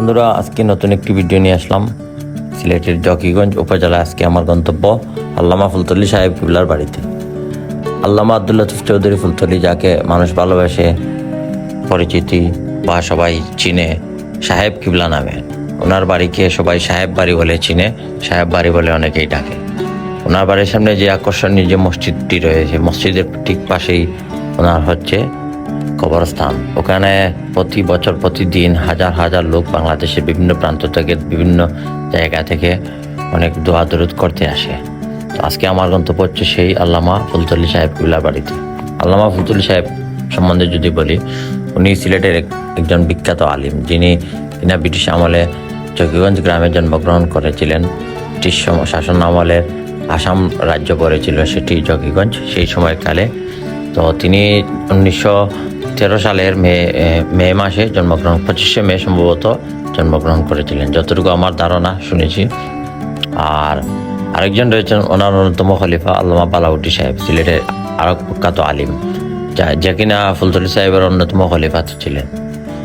বন্ধুরা, আজকে নতুন একটি ভিডিও নিয়ে আসলাম। সিলেটের জকিগঞ্জ উপজেলা আজকে আমার গন্তব্য আল্লামা ফুলতলি সাহেব কিবলার বাড়িতে। আল্লামা আবদুল্লাহ চৌধুরী ফুলতলি যাকে মানুষ ভালোবাসে, পরিচিতি বা সবাই চিনে, সাহেব কিবলা নামে। ওনার বাড়িকে সবাই সাহেব বাড়ি বলে চিনে, সাহেব বাড়ি বলে অনেকেই ডাকে। ওনার বাড়ির সামনে যে আকর্ষণীয় যে মসজিদটি রয়েছে, মসজিদের ঠিক পাশেই ওনার হচ্ছে কবরস্থান। ওখানে প্রতি বছর প্রতিদিন হাজার হাজার লোক বাংলাদেশের বিভিন্ন প্রান্ত থেকে, বিভিন্ন জায়গা থেকে অনেক দোয়া দরুদ করতে আসে। তো আজকে আমার গন্তব্য হচ্ছে সেই আল্লামা ফুলতলি সাহেব কিবলা বাড়িতে। আল্লামা ফুলতলি সাহেব সম্বন্ধে যদি বলি, উনি সিলেটের একজন বিখ্যাত আলিম, যিনি কিনা ব্রিটিশ আমলে চকিগঞ্জ গ্রামে জন্মগ্রহণ করেছিলেন। ব্রিটিশ শাসন আমলের আসাম রাজ্য পড়েছিল সেটি জকিগঞ্জ সেই সময়কালে তো তিনি উনিশশো তেরো সালের মে মে মাসে জন্মগ্রহণ, পঁচিশে মে সম্ভবত জন্মগ্রহণ করেছিলেন। যতটুকু আমার ধারণা শুনেছি। আর আরেকজন রয়েছেন, ওনার অন্যতম খলিফা আল্লামা বালাউদ্দি সাহেব, সিলেটের আরও প্রখ্যাত আলিম, যা যা কিনা ফুলতলি সাহেবের অন্যতম খলিফা ছিলেন।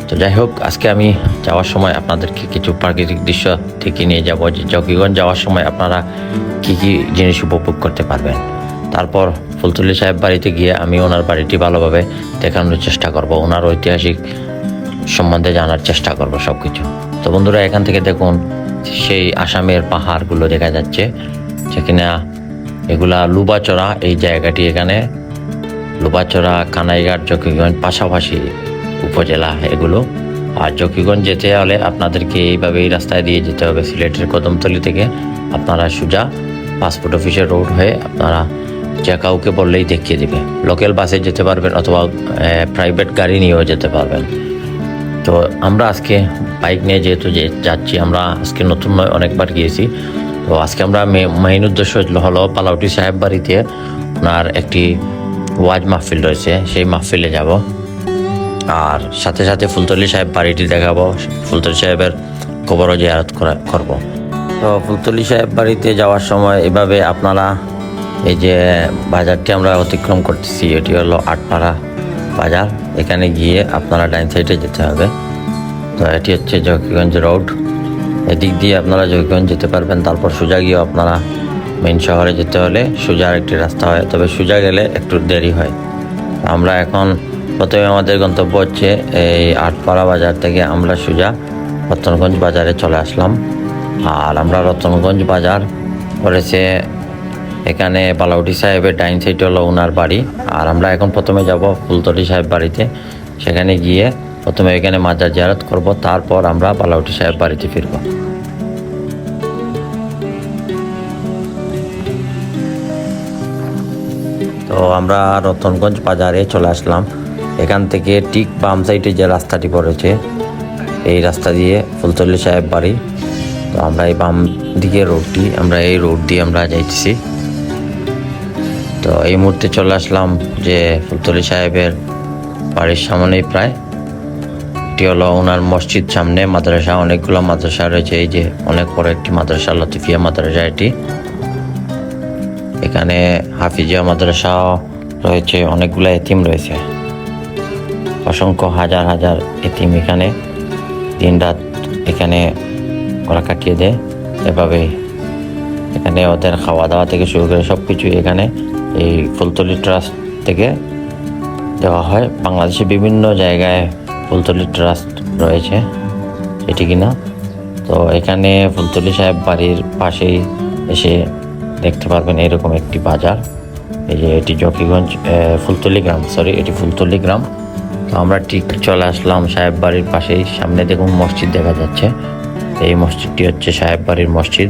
তো যাই হোক, আজকে আমি যাওয়ার সময় আপনাদেরকে কিছু প্রাকৃতিক দৃশ্য থেকে নিয়ে যাব, যে যাওয়ার সময় আপনারা কি কি জিনিস উপভোগ করতে পারবেন। তারপর ফুলতলি সাহেব বাড়িতে গিয়ে আমি ওনার বাড়িটি ভালোভাবে দেখানোর চেষ্টা করব। ওনার ঐতিহাসিক সম্বন্ধে জানার চেষ্টা করব সব কিছু তো বন্ধুরা, এখান থেকে দেখুন, সেই আসামের পাহাড়গুলো দেখা যাচ্ছে, যেখানে এগুলা লুবাচড়া এই জায়গাটি এখানে লুবাচড়া কানাইঘাট জকিগঞ্জ পাশাপাশি উপজেলা এগুলো। আর জকিগঞ্জ যেতে হলে আপনাদেরকে এইভাবে এই রাস্তায় দিয়ে যেতে হবে, সিলেটের কদমতলি থেকে। আপনারা সোজা পাসপোর্ট অফিসের রোড হয়ে আপনারা যে কাউকে বললেই দেখিয়ে দিবে। লোকাল বাসে যেতে পারবেন অথবা প্রাইভেট গাড়ি নিয়েও যেতে পারবেন। তো আমরা আজকে বাইক নিয়ে যেহেতু যে যাচ্ছি, আমরা আজকে নতুন নয়, অনেকবার গিয়েছি। তো আজকে আমরা মেইন উদ্দেশ্য হলো পালাউটি সাহেব বাড়িতে ওনার একটি ওয়াজ মাহফিল রয়েছে, সেই মাহফিলে যাব। আর সাথে সাথে ফুলতলি সাহেব বাড়িটি দেখাবো, ফুলতলি সাহেবের কবরও জিয়ারত করা- করব। তো ফুলতলি সাহেব বাড়িতে যাওয়ার সময় এভাবে আপনারা এই যে বাজারটি আমরা অতিক্রম করতেছি, এটি হলো আটপাড়া বাজার। এখানে গিয়ে আপনারা ডাইন সাইডে যেতে হবে। তো এটি হচ্ছে জকিগঞ্জ রোড। এদিক দিয়ে আপনারা জকিগঞ্জ যেতে পারবেন, তারপর সোজা গিয়ে আপনারা মেন শহরে যেতে হলে সোজা একটি রাস্তা হয়, তবে সোজা গেলে একটু দেরি হয়। আমরা এখন প্রথমে আমাদের গন্তব্য হচ্ছে এই আটপাড়া বাজার থেকে আমরা সোজা রতনগঞ্জ বাজারে চলে আসলাম। আর আমরা রতনগঞ্জ বাজার পড়েছে এখানে বালাউটি সাহেবের ডাইন সাইড হলো ওনার বাড়ি। আর আমরা এখন প্রথমে যাব ফুলতলি সাহেব বাড়িতে। সেখানে গিয়ে প্রথমে এখানে মাজার জিয়ারত করব, তারপর আমরা বালাউটি সাহেব বাড়িতে ফিরব। তো আমরা রতনগঞ্জ বাজারে চলে আসলাম। এখান থেকে ঠিক বাম সাইডে যে রাস্তাটি পড়েছে, এই রাস্তা দিয়ে ফুলতলি সাহেব বাড়ি। তো আমরা এই বাম দিকে রোডটি আমরা এই রোড দিয়ে আমরা যাইতেছি। তো এই মুহূর্তে চলে আসলাম যে ফুলতলি সাহেবের বাড়ির সামনেই প্রায়। এটি হলো ওনার মসজিদ সামনে, মাদ্রাসা, অনেকগুলো মাদ্রাসা রয়েছে। এই যে অনেক বড় একটি মাদ্রাসা, লতিফিয়া মাদ্রাসা এটি। এখানে হাফিজিয়া মাদ্রাসা রয়েছে, অনেকগুলো এতিম রয়েছে। অসংখ্য হাজার হাজার এতিম এখানে দিন রাত এখানে ওরা কাটিয়ে দেয়। এভাবে এখানে ওদের খাওয়া দাওয়া থেকে শুরু করে সব কিছুই এখানে এই ফুলতলি ট্রাস্ট থেকে দেওয়া হয়। বাংলাদেশে বিভিন্ন জায়গায় ফুলতলি ট্রাস্ট রয়েছে। এটি কিনা? তো এখানে ফুলতলি সাহেব বাড়ির পাশেই এসে দেখতে পারবেন এরকম একটি বাজার। এই যে এটি জকিগঞ্জ ফুলতলি গ্রাম সরি এটি ফুলতলি গ্রাম। তো আমরা ঠিক চলে আসলাম সাহেব বাড়ির পাশেই। সামনে দেখুন মসজিদ দেখা যাচ্ছে। এই মসজিদটি হচ্ছে সাহেব বাড়ির মসজিদ।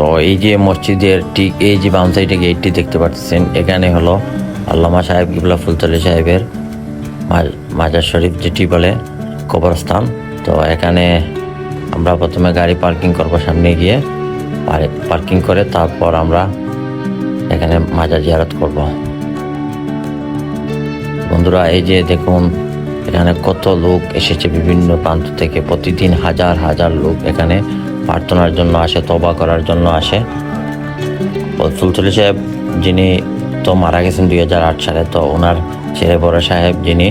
তো এই যে মসজিদের ঠিক এই যে বাম সাইডে গেটটি দেখতে পাচ্ছেন, এখানে হলো আল্লামা সাহেব কিবলা ফুলতলি সাহেবের মাজার শরীফ যেটি বলে কবরস্থান। তো এখানে আমরা প্রথমে গাড়ি পার্কিং করব সামনে গিয়ে পার্কিং করে তারপর আমরা এখানে মাজার জিয়ারত করব। বন্ধুরা, এই যে দেখুন, এখানে কত লোক এসেছে বিভিন্ন প্রান্ত থেকে। প্রতিদিন হাজার হাজার লোক এখানে প্রার্থনার জন্য আসে তবা করার জন্য আসে। ফুলতলি সাহেব যিনি তো মারা গেছেন দুই হাজার আট সালে, তো ওনার ছেলে বড় সাহেব যিনি,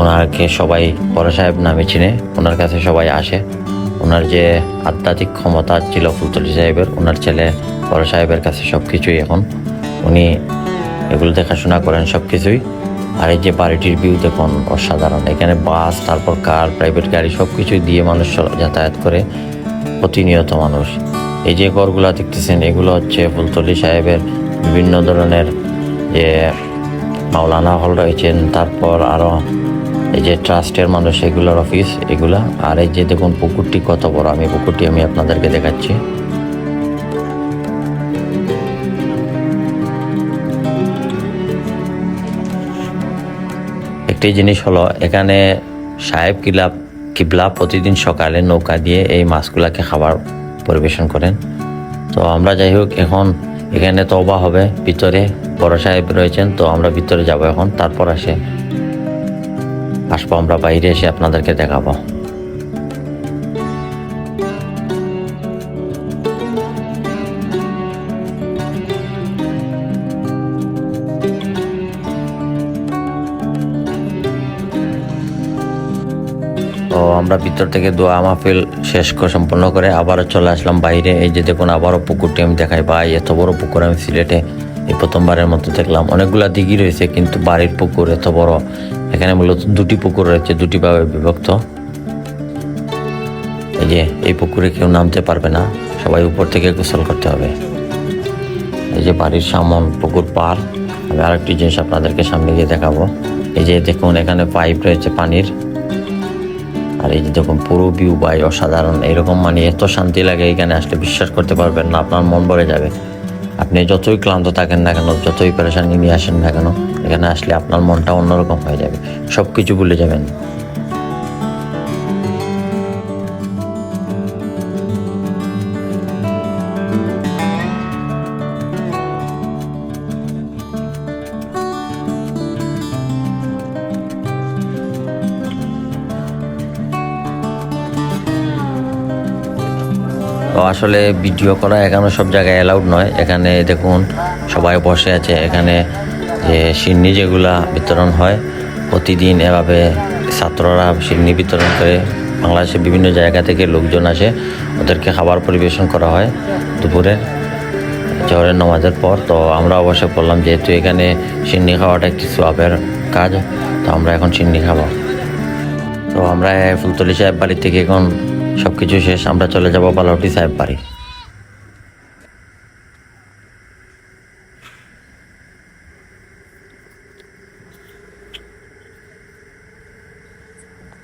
ওনাকে সবাই বড় সাহেব নামে চিনে, ওনার কাছে সবাই আসে। ওনার যে আধ্যাত্মিক ক্ষমতা ছিল ফুলতলি সাহেবের, ওনার ছেলে বড় সাহেবের কাছে সব কিছুই এখন। উনি এগুলো দেখাশোনা করেন সব কিছুই আর এই যে বাড়িটির ভিউ দেখুন, অসাধারণ। এখানে বাস তারপর কার প্রাইভেট গাড়ি সব কিছুই দিয়ে মানুষ যাতায়াত করে। প্রতিনিয়ত মানুষ। এই যে ঘরগুলো দেখতেছেন, এগুলো হচ্ছে ফুলতলি সাহেবের বিভিন্ন ধরনের যে মাওলানা হল রয়েছেন, তারপর আরও এই যে ট্রাস্টের মানুষ, এগুলোর অফিস, এগুলা। আর এই যে দেখুন, পুকুরটি কত বড়, আমি পুকুরটি আমি আপনাদেরকে দেখাচ্ছি। একটি জিনিস হলো, এখানে সাহেব কিলা কিবলা প্রতিদিন সকালে নৌকা দিয়ে এই মাছগুলাকে খাবার পরিবেশন করেন। তো আমরা যাই হোক, এখন এখানে তো তবা হবে, ভিতরে বড় সাহেব রয়েছেন, তো আমরা ভিতরে যাব এখন, তারপর আসে। আসব, আমরা বাইরে এসে আপনাদেরকে দেখাবো। আমরা ভিতর থেকে দোয়া মাহফিল শেষ করে সম্পন্ন করে আবারও চলে আসলাম বাইরে। এই যে দেখুন, আবারও পুকুরটি আমি দেখাই ভাই, এত বড় পুকুর আমি সিলেটে এই প্রথমবারের মতো দেখলাম। অনেকগুলা দিঘি রয়েছে, কিন্তু বাড়ির পুকুর এত বড়। এখানে মূলত দুটি পুকুর রয়েছে দুটি ভাবে বিভক্ত। এই যে, এই পুকুরে কেউ নামতে পারবে না। সবাই উপর থেকে গোসল করতে হবে। এই যে বাড়ির সামন, পুকুর পার। আমি আরেকটি জিনিস আপনাদেরকে সামনে গিয়ে দেখাবো। এই যে দেখুন, এখানে পাইপ রয়েছে পানির। আর এই যে দেখুন পুরো ভিউ বাই অসাধারণ এরকম মানে এত শান্তি লাগে এখানে আসলে বিশ্বাস করতে পারবেন না, আপনার মন ভরে যাবে। আপনি যতই ক্লান্ত থাকেন না কেন, যতই পেরেশানি নিয়ে আসেন না কেন, এখানে আসলে আপনার মনটা অন্যরকম হয়ে যাবে। সব কিছু ভুলে যাবেন। আসলে ভিডিও করা এখানে সব জায়গায় অ্যালাউড নয়। এখানে দেখুন, সবাই বসে আছে। এখানে যে সিন্নি যেগুলা বিতরণ হয়, প্রতিদিন এভাবে ছাত্ররা সিন্নি বিতরণ করে। বাংলাদেশের বিভিন্ন জায়গা থেকে লোকজন আসে, ওদেরকে খাবার পরিবেশন করা হয় দুপুরে, জহরের নামাজের পর। তো আমরা অবশ্য বললাম, যেহেতু এখানে সিন্নি খাওয়াটা একটি সোয়াবের কাজ, তো আমরা এখন সিন্নি খাব। তো আমরা ফুলতলি সাহেব বাড়ি থেকে এখন সব কিছু শেষ, আমরা চলে যাব বালাউটি সাহেব বাড়ি।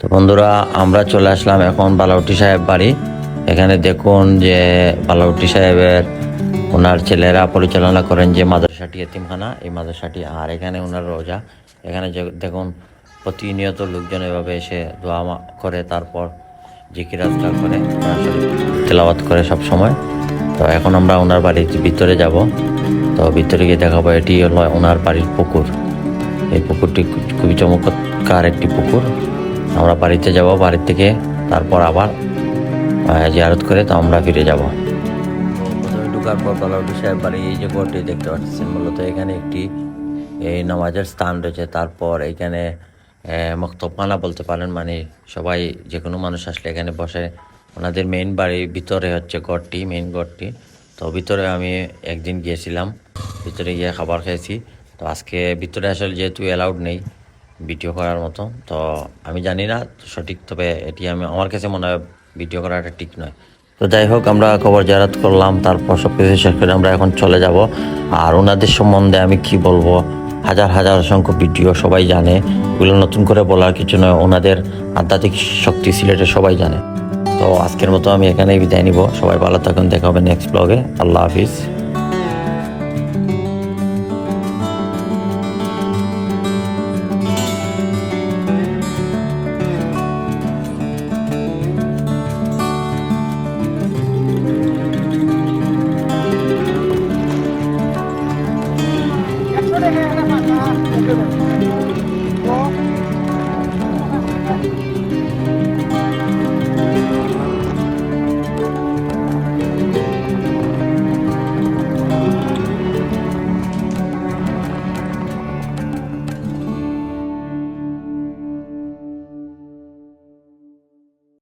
তো বন্ধুরা, আমরা চলে আসলাম এখন বালাউটি সাহেব বাড়ি। এখানে দেখুন যে বালাউটি সাহেবের ওনার ছেলেরা পরিচালনা করেন যে মাদ্রাসাটি এতিমখানা, এই মাদ্রাসাটি, আর এখানে ওনার রোজা। এখানে যে দেখুন, প্রতিনিয়ত লোকজন এভাবে এসে দোয়া করে, তারপর জিকির আজকার করে তেলাওয়াত করে সব সময়। তো এখন আমরা ওনার বাড়ির ভিতরে যাব। তো ভিতরে গিয়ে দেখাবো, এটি হলো ওনার বাড়ির পুকুর। এই পুকুরটি খুবই চমৎকার একটি পুকুর। আমরা বাড়িতে যাব, বাড়ির থেকে তারপর আবার জিয়ারত করে তো আমরা ফিরে যাব। ঢুকার পর বালাউটি সাহেব বাড়ি, এই যে ঘরটি দেখতে পাচ্ছেন মূলত, এখানে একটি, এই নামাজের স্থান রয়েছে। তারপর এখানে মক্তবখানা বলতে পারেন মানে সবাই যে কোনো মানুষ আসলে এখানে বসে। ওনাদের মেইন বাড়ির ভিতরে হচ্ছে ঘরটি মেইন ঘরটি। তো ভিতরে আমি একদিন গিয়েছিলাম, ভিতরে গিয়ে খাবার খেয়েছি। তো আজকে ভিতরে আসলে যেহেতু অ্যালাউড নেই ভিডিও করার মতো, তো আমি জানি না সঠিক, তবে এটি আমি, আমার কাছে মনে হয় ভিডিও করাটা ঠিক নয়। তো যাই হোক, আমরা খবর জারাত করলাম, তারপর সব কিছু শেষ করে আমরা এখন চলে যাব। আর ওনাদের সম্বন্ধে আমি কি বলব? হাজার হাজার অসংখ্য ভিডিও সবাই জানে। ওগুলো নতুন করে বলার কিছু নয়, ওনাদের আধ্যাত্মিক শক্তি সিলেটে সবাই জানে। তো আজকের মতো আমি এখানেই বিদায় নিব। সবাই ভালো থাকুন, দেখা হবে নেক্সট ব্লগে আল্লাহ হাফিজ।